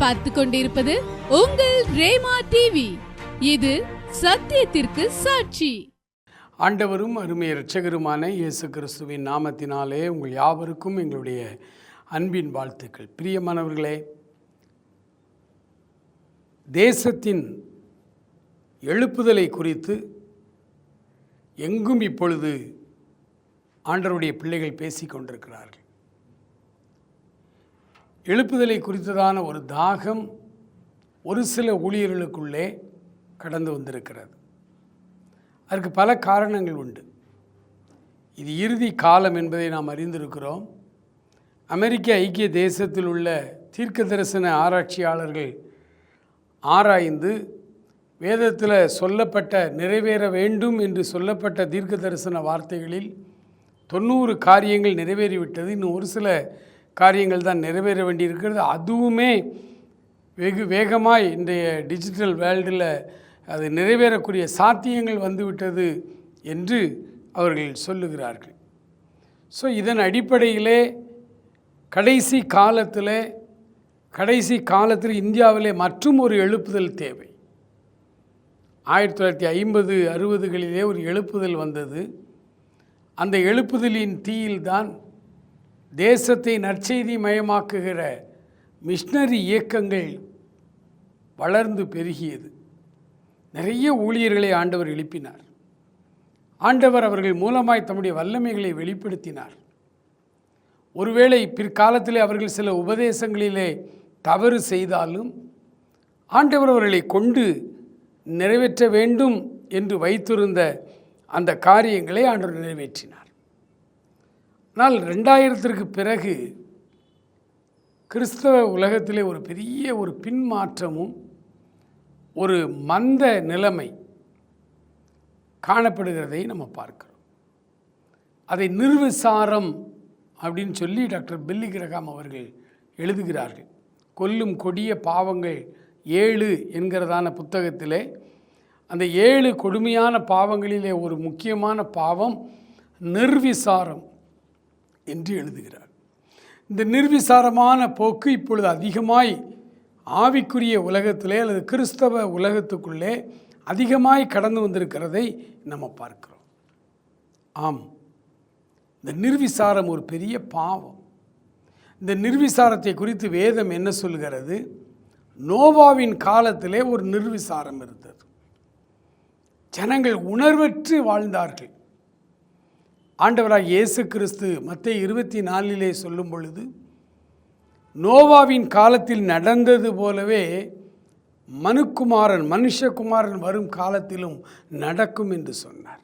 பார்த்து கொண்டிருப்பது உங்கள் ரேமா டிவி இது சத்தியத்திற்கு சாட்சி. ஆண்டவரும் அருமை இரட்சகருமான இயேசு கிறிஸ்துவின் நாமத்தினாலே உங்கள் யாவருக்கும் எங்களுடைய அன்பின் வாழ்த்துக்கள். பிரியமானவர்களே தேசத்தின் எழுப்புதலை குறித்து எங்கும் இப்பொழுது ஆண்டவருடைய பிள்ளைகள் பேசிக்கொண்டிருக்கிறார்கள். எழுப்புதலை குறித்ததான ஒரு தாகம் ஒரு சில ஊழியர்களுக்குள்ளே கடந்து வந்திருக்கிறது. அதற்கு பல காரணங்கள் உண்டு. இது இறுதி காலம் என்பதை நாம் அறிந்திருக்கிறோம். அமெரிக்க ஐக்கிய தேசத்தில் உள்ள தீர்க்க தரிசன ஆராய்ச்சியாளர்கள் ஆராய்ந்து வேதத்தில் சொல்லப்பட்ட நிறைவேற வேண்டும் என்று சொல்லப்பட்ட தீர்க்க தரிசன வார்த்தைகளில் தொண்ணூறு காரியங்கள் நிறைவேறிவிட்டது. இன்னும் ஒரு சில காரியங்கள் தான் நிறைவேற வேண்டியிருக்கிறது. அதுவுமே வெகு வேகமாய் இன்றைய டிஜிட்டல் வேர்ல்டில் அது நிறைவேறக்கூடிய சாத்தியங்கள் வந்துவிட்டது என்று அவர்கள் சொல்லுகிறார்கள். ஸோ இதன் அடிப்படையிலே கடைசி காலத்தில் கடைசி காலத்தில் இந்தியாவிலே மற்றும் ஒரு எழுப்புதல் தேவை. ஆயிரத்தி தொள்ளாயிரத்தி ஐம்பது அறுபதுகளிலே ஒரு எழுப்புதல் வந்தது. அந்த எழுப்புதலின் தீயில்தான் தேசத்தை நற்செய்தி மயமாக்குகிற மிஷினரி இயக்கங்கள் வளர்ந்து பெருகியது. நிறைய ஊழியர்களை ஆண்டவர் எழுப்பினார். ஆண்டவர் அவர்கள் மூலமாய் தம்முடைய வல்லமைகளை வெளிப்படுத்தினார். ஒருவேளை பிற்காலத்திலே அவர்கள் சில உபதேசங்களிலே தவறு செய்தாலும் ஆண்டவர் அவர்களை கொண்டு நிறைவேற்ற வேண்டும் என்று வைத்திருந்த அந்த காரியங்களை ஆண்டவர் நிறைவேற்றினார். ஆனால் ரெண்டாயிரத்திற்கு பிறகு கிறிஸ்தவ உலகத்திலே ஒரு பெரிய ஒரு பின்மாற்றமும் ஒரு மந்த நிலைமை காணப்படுகிறதை நம்ம பார்க்கிறோம். அதை நிர்விசாரம் அப்படின்னு சொல்லி டாக்டர் பில்லி கிரகாம் அவர்கள் எழுதுகிறார்கள். கொல்லும் கொடிய பாவங்கள் ஏழு என்கிறதான புத்தகத்திலே அந்த ஏழு கொடுமையான பாவங்களிலே ஒரு முக்கியமான பாவம் நிர்விசாரம். என்று எழுதுகிறார். இந்த நிர்விசாரமான போக்கு இப்பொழுது அதிகமாய் ஆவிக்குரிய உலகத்திலே அல்லது கிறிஸ்தவ உலகத்துக்குள்ளே அதிகமாய் கடந்து வந்திருக்கிறதை நம்ம பார்க்கிறோம். ஆம். இந்த நிர்விசாரம் ஒரு பெரிய பாவம். இந்த நிர்விசாரத்தை குறித்து வேதம் என்ன சொல்கிறது? நோவாவின் காலத்திலே ஒரு நிர்விசாரம் இருந்தது. ஜனங்கள் உணர்வற்று வாழ்ந்தார்கள். ஆண்டவராக இயேசு கிறிஸ்து மத்திய இருபத்தி நாலிலே சொல்லும் பொழுது நோவாவின் காலத்தில் நடந்தது போலவே மனுக்குமாரன் மனுஷகுமாரன் வரும் காலத்திலும் நடக்கும் என்று சொன்னார்.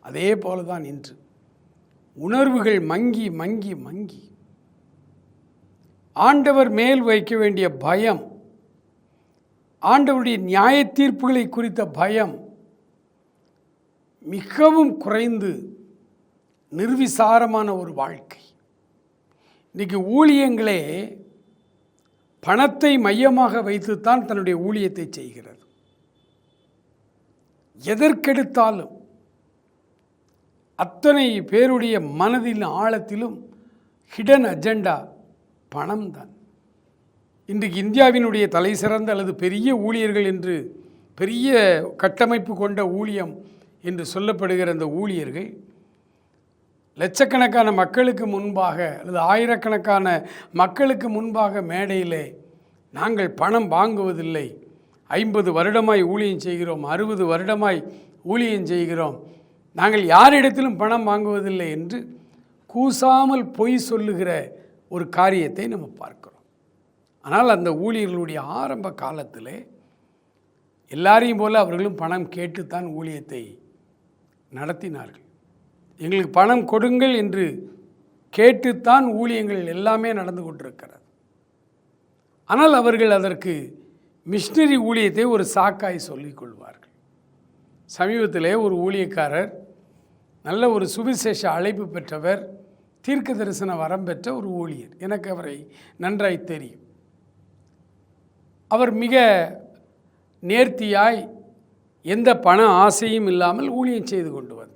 அதே போல தான் இன்று. உணர்வுகள் மங்கி மங்கி மங்கி. ஆண்டவர் மேல் வைக்க வேண்டிய பயம் ஆண்டவருடைய நியாய தீர்ப்புகளை குறித்த பயம் மிகவும் குறைந்து நிர்விசாரமான ஒரு வாழ்க்கை. இன்றைக்கி ஊழியங்களே பணத்தை மையமாக வைத்துத்தான் தன்னுடைய ஊழியத்தை செய்கிறது. எதற்கெடுத்தாலும் அத்தனை பேருடைய மனதின் ஆழத்திலும் ஹிடன் அஜெண்டா பணம் தான் இன்றைக்கு இந்தியாவினுடைய தலை சிறந்த அல்லது பெரிய ஊழியர்கள் என்று பெரிய கட்டமைப்பு கொண்ட ஊழியம் என்று சொல்லப்படுகிற அந்த ஊழியர்கள் லட்சக்கணக்கான மக்களுக்கு முன்பாக அல்லது ஆயிரக்கணக்கான மக்களுக்கு முன்பாக மேடையிலே நாங்கள் பணம் வாங்குவதில்லை. ஐம்பது வருடமாய் ஊழியம் செய்கிறோம் அறுபது வருடமாய் ஊழியம் செய்கிறோம். நாங்கள் யாரிடத்திலும் பணம் வாங்குவதில்லை என்று கூசாமல் பொய் சொல்லுகிற ஒரு காரியத்தை நம்ம பார்க்கிறோம். ஆனால் அந்த ஊழியர்களுடைய ஆரம்ப காலத்தில் எல்லாரையும் போல அவர்களும் பணம் கேட்டுத்தான் ஊழியத்தை நடத்தினார்கள். எங்களுக்கு பணம் கொடுங்கள் என்று கேட்டுத்தான் ஊழியங்கள் எல்லாமே நடந்து கொண்டிருக்கிறது. ஆனால் அவர்கள் அதற்கு மிஷினரி ஊழியத்தை ஒரு சாக்காய் சொல்லிக் கொள்வார்கள். சமீபத்திலே ஒரு ஊழியக்காரர் நல்ல ஒரு சுவிசேஷ அழைப்பு பெற்றவர் தீர்க்க தரிசன வரம் பெற்ற ஒரு ஊழியர். எனக்கு அவரை நன்றாய் தெரியும். அவர் மிக நேர்த்தியாய் எந்த பண ஆசையும் இல்லாமல் ஊழியம் செய்து கொண்டு வந்தார்.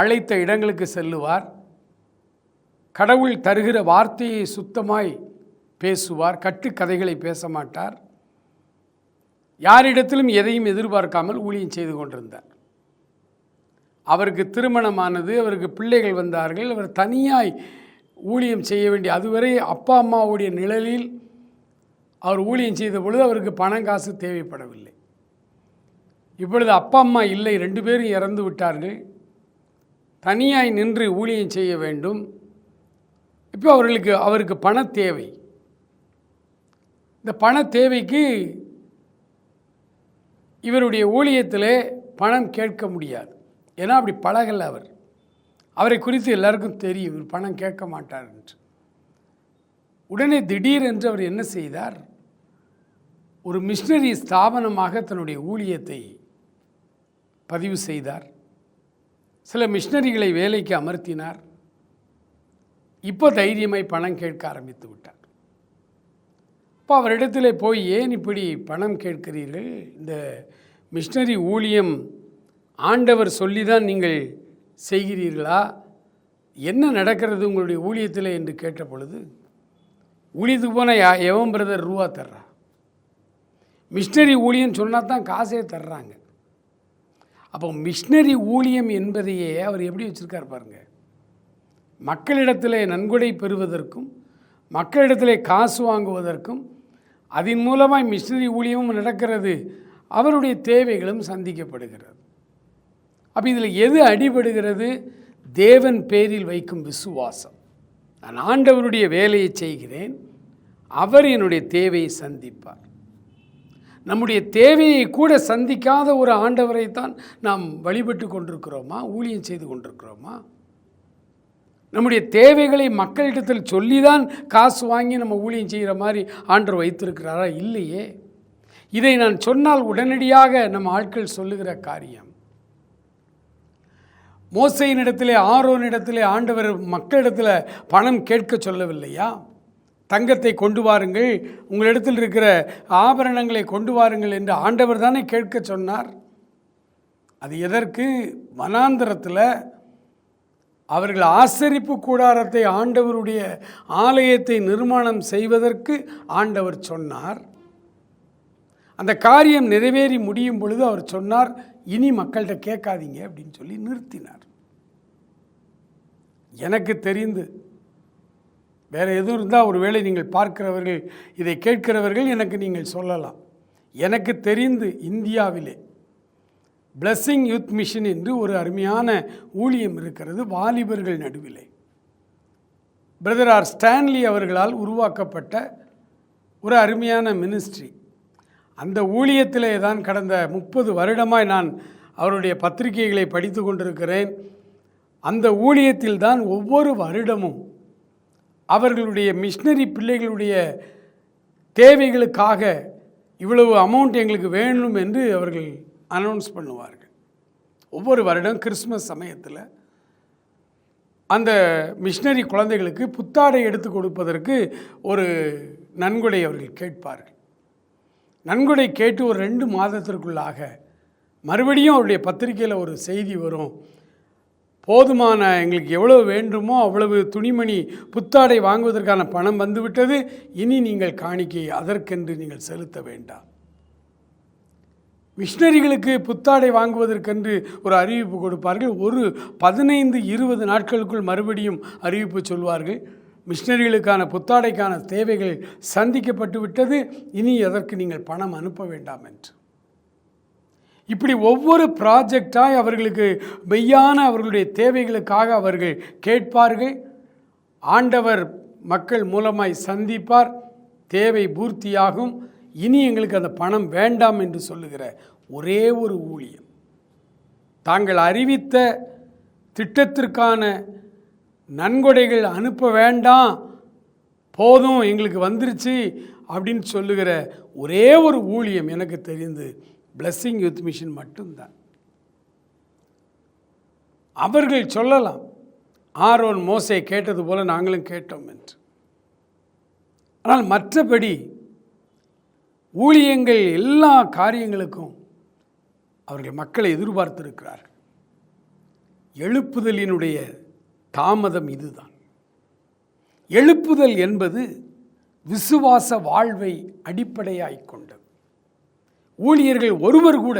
அழைத்த இடங்களுக்கு செல்லுவார். கடவுள் தருகிற வார்த்தையை சுத்தமாய் பேசுவார். கட்டுக்கதைகளை பேச மாட்டார். யாரிடத்திலும் எதையும் எதிர்பார்க்காமல் ஊழியம் செய்து கொண்டிருந்தார். அவருக்கு திருமணமானது அவருக்கு பிள்ளைகள் வந்தார்கள் அவர் தனியாய் ஊழியம் செய்ய வேண்டிய அதுவரை அப்பா அம்மாவுடைய நிழலில் அவர் ஊழியம் செய்த பொழுது அவருக்கு பணம் காசு தேவைப்படவில்லை. இப்பொழுது அப்பா அம்மா இல்லை ரெண்டு பேரும் இறந்து விட்டார்கள். தனியாய் நின்று ஊழியம் செய்ய வேண்டும். இப்போ அவர்களுக்கு அவருக்கு பண தேவை. இந்த பண தேவைக்கு இவருடைய ஊழியத்தில் பணம் கேட்க முடியாது. ஏன்னா அப்படி பழகலை அவர். அவரை குறித்து எல்லாருக்கும் தெரியும் இவர் பணம் கேட்க மாட்டார் என்று. உடனே திடீரென்று அவர் என்ன செய்தார்? ஒரு மிஷினரி ஸ்தாபனமாக தன்னுடைய ஊழியத்தை பதிவு செய்தார். சில மிஷினரிகளை வேலைக்கு அமர்த்தினார். இப்போ தைரியமாய் பணம் கேட்க ஆரம்பித்து விட்டார். இப்போ அவரிடத்தில் போய் ஏன் இப்படி பணம் கேட்கிறீர்கள்? இந்த மிஷினரி ஊழியம் ஆண்டவர் சொல்லி தான் நீங்கள் செய்கிறீர்களா? என்ன நடக்கிறது உங்களுடைய ஊழியத்தில்? என்று கேட்ட பொழுது ஊழியத்துக்கு போனால் யா எவன் பிரதர் ரூபா தர்றா? மிஷினரி ஊழியன்னு சொன்னால் தான் காசே தர்றாங்க. அப்போ மிஷினரி ஊழியம் என்பதையே அவர் எப்படி வச்சுருக்கார் பாருங்கள் மக்களிடத்தில் நன்கொடை பெறுவதற்கும் மக்களிடத்தில் காசு வாங்குவதற்கும் அதன் மூலமாய் மிஷினரி ஊழியமும் நடக்கிறது அவருடைய தேவைகளும் சந்திக்கப்படுகிறது. அப்போ இதில் எது அடிபடுகிறது? தேவன் பேரில் வைக்கும் விசுவாசம். நான் ஆண்டவருடைய வேலையை செய்கிறேன் அவர் என்னுடைய தேவையை சந்திப்பார். நம்முடைய தேவையை கூட சந்திக்காத ஒரு ஆண்டவரை தான் நாம் வழிபட்டு கொண்டிருக்கிறோமா? ஊழியம் செய்து கொண்டிருக்கிறோமா? நம்முடைய தேவைகளை மக்களிடத்தில் சொல்லி தான் காசு வாங்கி நம்ம ஊழியம் செய்கிற மாதிரி ஆண்டவர் வைத்திருக்கிறாரா? இல்லையே. இதை நான் சொன்னால் உடனடியாக நம்ம ஆட்கள் சொல்லுகிற காரியம். மோசையினிடத்திலே ஆரோனிடத்திலே ஆண்டவர் மக்களிடத்தில் பணம் கேட்க சொல்லவில்லையா? தங்கத்தை கொண்டு வாருங்கள். உங்களிடத்தில் இருக்கிற ஆபரணங்களை கொண்டு வாருங்கள் என்று ஆண்டவர் தானே கேட்க சொன்னார். அது எதற்கு? வனாந்தரத்தில் அவர்கள் ஆசரிப்பு கூடாரத்தை ஆண்டவருடைய ஆலயத்தை நிர்மாணம் செய்வதற்கு ஆண்டவர் சொன்னார். அந்த காரியம் நிறைவேறி முடியும் பொழுது அவர் சொன்னார் இனி மக்கள்கிட்ட கேட்காதீங்க அப்படின்னு சொல்லி நிறுத்தினார். எனக்கு தெரிந்து வேறு எதுவும் இருந்தால் ஒரு வேளை நீங்கள் பார்க்கிறவர்கள் இதை கேட்கிறவர்கள் எனக்கு நீங்கள் சொல்லலாம். எனக்கு தெரிந்து இந்தியாவிலே பிளஸ்ஸிங் யூத் மிஷன் என்று ஒரு அருமையான ஊழியம் இருக்கிறது வாலிபர்கள் நடுவிலே. பிரதர் ஆர் ஸ்டான்லி அவர்களால் உருவாக்கப்பட்ட ஒரு அருமையான மினிஸ்ட்ரி அந்த ஊழியத்திலே தான் கடந்த முப்பது வருடமாய் நான் அவருடைய பத்திரிகைகளை படித்து கொண்டிருக்கிறேன். அந்த ஊழியத்தில் தான் ஒவ்வொரு வருடமும் அவர்களுடைய மிஷினரி பிள்ளைகளுடைய தேவைகளுக்காக இவ்வளவு அமௌண்ட் எங்களுக்கு வேணும் என்று அவர்கள் அனௌன்ஸ் பண்ணுவார்கள். ஒவ்வொரு வருடம் கிறிஸ்மஸ் சமயத்தில் அந்த மிஷினரி குழந்தைகளுக்கு புத்தாடை எடுத்து கொடுப்பதற்கு ஒரு நன்கொடை அவர்கள் கேட்பார்கள். நன்கொடை கேட்டு ஒரு ரெண்டு மாதத்திற்குள்ளாக மறுபடியும் அவருடைய பத்திரிக்கையில் ஒரு செய்தி வரும். போதுமான எங்களுக்கு எவ்வளவு வேண்டுமோ அவ்வளவு துணிமணி புத்தாடை வாங்குவதற்கான பணம் வந்துவிட்டது. இனி நீங்கள் காணிக்கை அதற்கென்று நீங்கள் செலுத்த வேண்டாம். மிஷினரிகளுக்கு புத்தாடை வாங்குவதற்கென்று ஒரு அறிவிப்பு கொடுப்பார்கள். ஒரு பதினைந்து இருபது நாட்களுக்குள் மறுபடியும் அறிவிப்பு சொல்வார்கள். மிஷினரிகளுக்கான புத்தாடைக்கான தேவைகள் சந்திக்கப்பட்டு விட்டது இனி அதற்கு நீங்கள் பணம் அனுப்ப வேண்டாம் என்று. இப்படி ஒவ்வொரு ப்ராஜெக்டாய் அவர்களுக்கு மெய்யான அவர்களுடைய தேவைகளுக்காக அவர்கள் கேட்பார்கள். ஆண்டவர் மக்கள் மூலமாய் சந்திப்பார். தேவை பூர்த்தியாகும். இனி எங்களுக்கு அந்த பணம் வேண்டாம் என்று சொல்லுகிற ஒரே ஒரு ஊழியம். தாங்கள் அறிவித்த திட்டத்திற்கான நன்கொடைகள் அனுப்ப வேண்டாம். போதும் எங்களுக்கு வந்துருச்சு அப்படின்னு சொல்லுகிற ஒரே ஒரு ஊழியம் எனக்கு தெரிந்து பிளஸ்ஸிங் யூத் மிஷன் மட்டும்தான். அவர்கள் சொல்லலாம் ஆரோன் மோசை கேட்டது போல நாங்களும் கேட்டோம் என்று. ஆனால் மற்றபடி ஊழியங்கள் எல்லா காரியங்களுக்கும் அவர்கள் மக்களை எதிர்பார்த்திருக்கிறார்கள். எழுப்புதலினுடைய தாமதம் இதுதான். எழுப்புதல் என்பது விசுவாச வாழ்வை அடிப்படையாய் கொண்டது. ஊழியர்கள் ஒருவர் கூட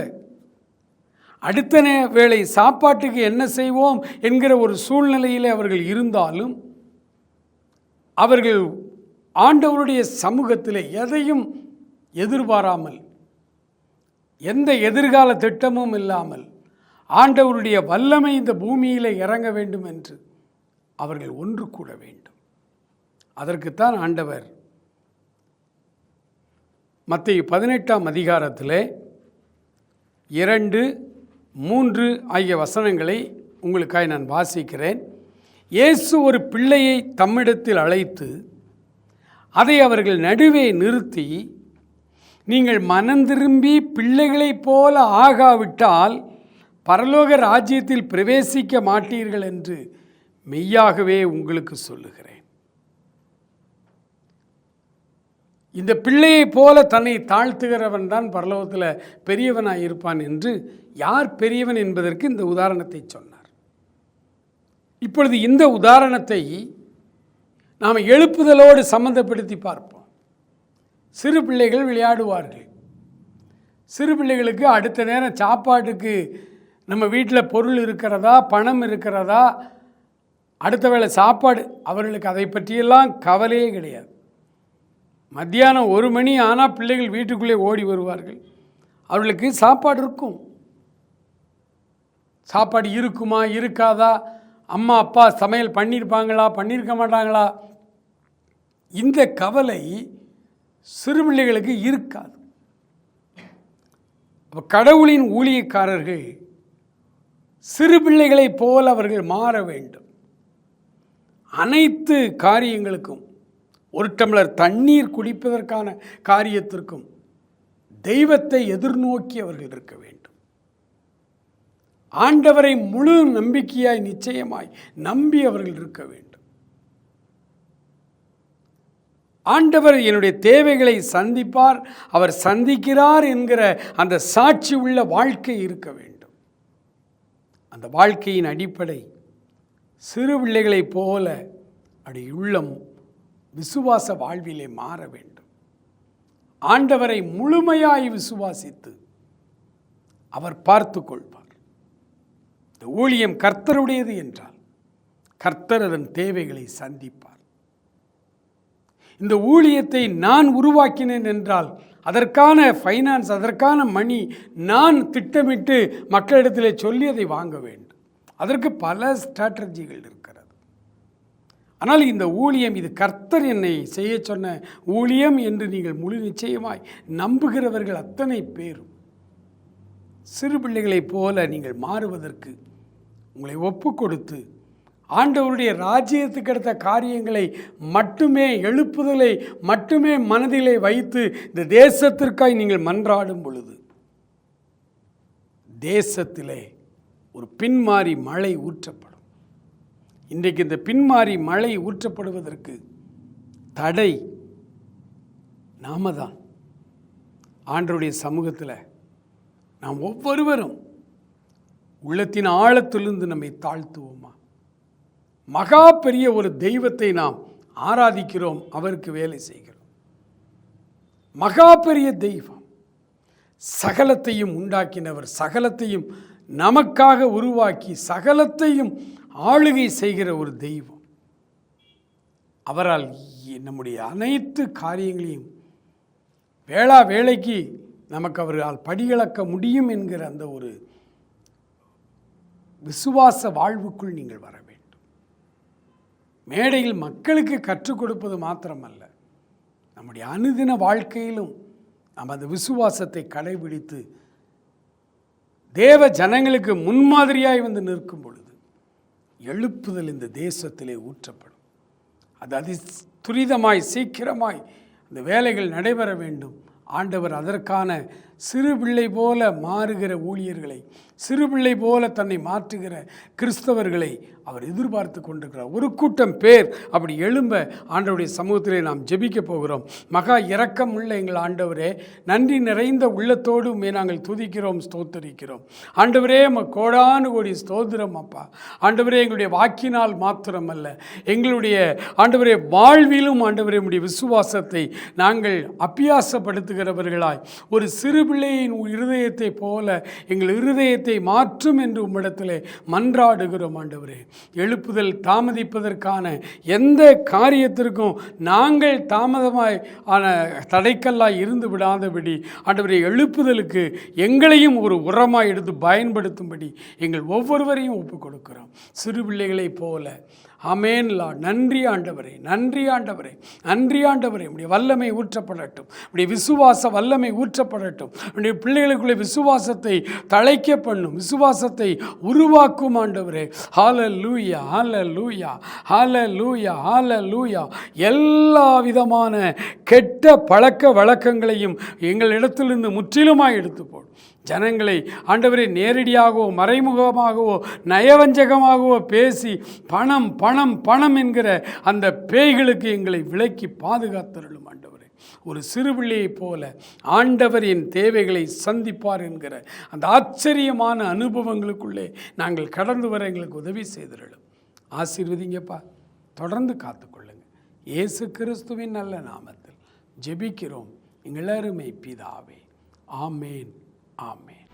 அடுத்த நே- வேளை சாப்பாட்டுக்கு என்ன செய்வோம் என்கிற ஒரு சூழ்நிலையில் அவர்கள் இருந்தாலும் அவர்கள் ஆண்டவருடைய சமூகத்தில் எதையும் எதிர்பாராமல் எந்த எதிர்கால திட்டமும் இல்லாமல் ஆண்டவருடைய வல்லமை இந்த பூமியில் இறங்க வேண்டும் என்று அவர்கள் ஒன்று கூட வேண்டும். அதற்குத்தான் ஆண்டவர் மத்திய பதினெட்டாம் அதிகாரத்தில் இரண்டு மூன்று ஆகிய வசனங்களை உங்களுக்காக நான் வாசிக்கிறேன். இயேசு ஒரு பிள்ளையை தம்மிடத்தில் அழைத்து அதை அவர்கள் நடுவே நிறுத்தி நீங்கள் மனந்திரும்பி பிள்ளைகளைப் போல ஆகாவிட்டால் பரலோக ராஜ்யத்தில் பிரவேசிக்க மாட்டீர்கள் என்று மெய்யாகவே உங்களுக்கு சொல்லுகிறேன். இந்த பிள்ளையை போல தன்னை தாழ்த்துகிறவன் தான் பரலோகத்தில் பெரியவனாக இருப்பான் என்று யார் பெரியவன் என்பதற்கு இந்த உதாரணத்தை சொன்னார். இப்பொழுது இந்த உதாரணத்தை நாம் எழுப்புதலோடு சம்பந்தப்படுத்தி பார்ப்போம். சிறு பிள்ளைகள் விளையாடுவார்கள். சிறு பிள்ளைகளுக்கு அடுத்த நேரம் சாப்பாட்டுக்கு நம்ம வீட்டில் பொருள் இருக்கிறதா பணம் இருக்கிறதா அடுத்த வேளை சாப்பாடு அவர்களுக்கு அதை பற்றியெல்லாம் கவலையே கிடையாது. மத்தியானம் ஒரு மணி ஆனால் பிள்ளைகள் வீட்டுக்குள்ளே ஓடி வருவார்கள். அவர்களுக்கு சாப்பாடு இருக்கும். சாப்பாடு இருக்குமா இருக்காதா? அம்மா அப்பா சமையல் பண்ணியிருப்பாங்களா பண்ணியிருக்க மாட்டாங்களா? இந்த கவலை சிறு பிள்ளைகளுக்கு இருக்காது. அப்ப கடவுளின் ஊழியக்காரர்கள் சிறு பிள்ளைகளைப் போல் அவர்கள் மாற வேண்டும். அனைத்து காரியங்களுக்கும் ஒரு டம்ளர் தண்ணீர் குடிப்பதற்கான காரியத்திற்கும் தெய்வத்தை எதிர்நோக்கி அவர்கள் இருக்க வேண்டும். ஆண்டவரை முழு நம்பிக்கையாய் நிச்சயமாய் நம்பி அவர்கள் இருக்க வேண்டும். ஆண்டவர் என்னுடைய தேவைகளை சந்திப்பார் அவர் சந்திக்கிறார் என்கிற அந்த சாட்சி உள்ள வாழ்க்கை இருக்க வேண்டும். அந்த வாழ்க்கையின் அடிப்படை சிறு பிள்ளைகளைப் போல அப்படி உள்ளம் விசுவாச வாழ்விலே மாற வேண்டும். ஆண்டவரை முழுமையாய் விசுவாசித்து அவர் பார்த்து கொள்வார். இந்த ஊழியம் கர்த்தருடையது என்றால் கர்த்தர் அதன் தேவைகளை சந்திப்பார். இந்த ஊழியத்தை நான் உருவாக்கினேன் என்றால் அதற்கான ஃபைனான்ஸ் அதற்கான மணி நான் திட்டமிட்டு மக்களிடத்தில் சொல்லி அதை வாங்க வேண்டும். அதற்கு பல ஸ்ட்ராட்டஜிகள் இருக்கிறது. ஆனால் இந்த ஊழியம் இது கர்த்தர் என்னை செய்ய சொன்ன ஊழியம் என்று நீங்கள் முழு நிச்சயமாய் நம்புகிறவர்கள் அத்தனை பேரும். சிறு பிள்ளைகளைப் போல நீங்கள் மாறுவதற்கு உங்களை ஒப்பு கொடுத்து ஆண்டவருடைய ராஜ்யத்துக்கு அடுத்த காரியங்களை மட்டுமே எழுப்புதலை மட்டுமே மனதிலே வைத்து இந்த தேசத்திற்காய் நீங்கள் மன்றாடும் பொழுது தேசத்திலே ஒரு பின்மாறி மழை ஊற்றப்படும். இன்றைக்கு இந்த பின்மாறி மழை ஊற்றப்படுவதற்கு தடை நாம தான் ஆண்டருடைய சமூகத்தில் நாம் ஒவ்வொருவரும் உள்ளத்தின் ஆழத்திலிருந்து நம்மை தாழ்த்துவோமா? மகா பெரிய ஒரு தெய்வத்தை நாம் ஆராதிக்கிறோம் அவருக்கு வேலை செய்கிறோம். மகா பெரிய தெய்வம். சகலத்தையும் உண்டாக்கினவர் சகலத்தையும் நமக்காக உருவாக்கி சகலத்தையும் ஆளுகை செய்கிற ஒரு தெய்வம். அவரால் நம்முடைய அனைத்து காரியங்களையும் வேளா வேலைக்கு நமக்கு அவரால் படிகளக்க முடியும் என்கிற அந்த ஒரு விசுவாச வாழ்வுக்குள் நீங்கள் வர வேண்டும். மேடையில் மக்களுக்கு கற்றுக் கொடுப்பது மாத்திரமல்ல. நம்முடைய அனுதின வாழ்க்கையிலும் நாம் அந்த விசுவாசத்தை கடைபிடித்து தேவ ஜனங்களுக்கு முன்மாதிரியாய் வந்து நிற்கும் பொழுது எழுப்புதல் இந்த தேசத்திலே ஊற்றப்படும். அது அதி துரிதமாய் சீக்கிரமாய் அந்த வேலைகள் நடைபெற வேண்டும். ஆண்டவர் அதற்கான சிறு பிள்ளை போல மாறுகிற ஊழியர்களை சிறு பிள்ளை போல தன்னை மாற்றுகிற கிறிஸ்தவர்களை அவர் எதிர்பார்த்து கொண்டிருக்கிறார். ஒரு கூட்டம் பேர் அப்படி எழும்ப ஆண்டவருடைய சமூகத்திலே நாம் ஜெபிக்க போகிறோம். மகா இரக்கம் உள்ள எங்கள் ஆண்டவரே நன்றி நிறைந்த உள்ளத்தோடு உண்மை நாங்கள் துதிக்கிறோம் ஸ்தோத்தரிக்கிறோம். ஆண்டவரே நம்ம கோடானு கோடி ஸ்தோத்திரம் அப்பா. ஆண்டவரே எங்களுடைய வாக்கினால் மாத்திரமல்ல எங்களுடைய ஆண்டவரே வாழ்விலும் ஆண்டவரே உடைய விசுவாசத்தை நாங்கள் அப்பியாசப்படுத்துகிறவர்களாய் ஒரு சிறு பிள்ளையின் இருதயத்தை போல எங்கள் இருதயத்தை மாற்றும் என்று உம்மிடத்திலே மன்றாடுகிறோம் ஆண்டவரே. எழுப்புதல் தாமதிப்பதற்கான எந்த காரியத்திற்கும் நாங்கள் தாமதமாய் ஆன தடைக்கல்லாய் இருந்து விடாதபடி ஆண்டவரே எழுப்புதலுக்கு எங்களையும் ஒரு உரமாக எடுத்து பயன்படுத்தும்படி எங்கள் ஒவ்வொருவரையும் ஒப்புக் கொடுக்கிறோம் சிறு பிள்ளைகளைப் போல அமேன்லா நன்றி ஆண்டவரே நன்றி ஆண்டவரே நன்றி ஆண்டவரே. உடைய வல்லமை ஊற்றப்படட்டும். உடைய விசுவாச வல்லமை ஊற்றப்படட்டும். உடைய பிள்ளைகளுக்குள்ளே விசுவாசத்தை தழைக்க பண்ணும் விசுவாசத்தை உருவாக்கும் ஆண்டவரே. ஹால லூயா ஹால லூயா ஹால லூயா ஹால லூயா எல்லா விதமான கெட்ட பழக்க வழக்கங்களையும் எங்களிடத்திலிருந்து முற்றிலுமாய் எடுத்து போடும் ஜனங்களை ஆண்டவரை நேரடியாகவோ மறைமுகமாகவோ நயவஞ்சகமாகவோ பேசி பணம் பணம் பணம் என்கிற அந்த பேய்களுக்கு எங்களை விலக்கி பாதுகாத்தருளும் ஆண்டவரே. ஒரு சிறுபிள்ளையைப் போல ஆண்டவரின் தேவைகளை சந்திப்பார் என்கிற அந்த ஆச்சரியமான அனுபவங்களுக்குள்ளே நாங்கள் கடந்து வர எங்களுக்கு உதவி செய்திருளும். ஆசீர்வதிங்கப்பா. தொடர்ந்து காத்துக்கொள்ளுங்க. இயேசு கிறிஸ்துவின் நல்ல நாமத்தில் ஜெபிக்கிறோம். எங்களருமை பிதாவே. ஆமேன். ஆமேன்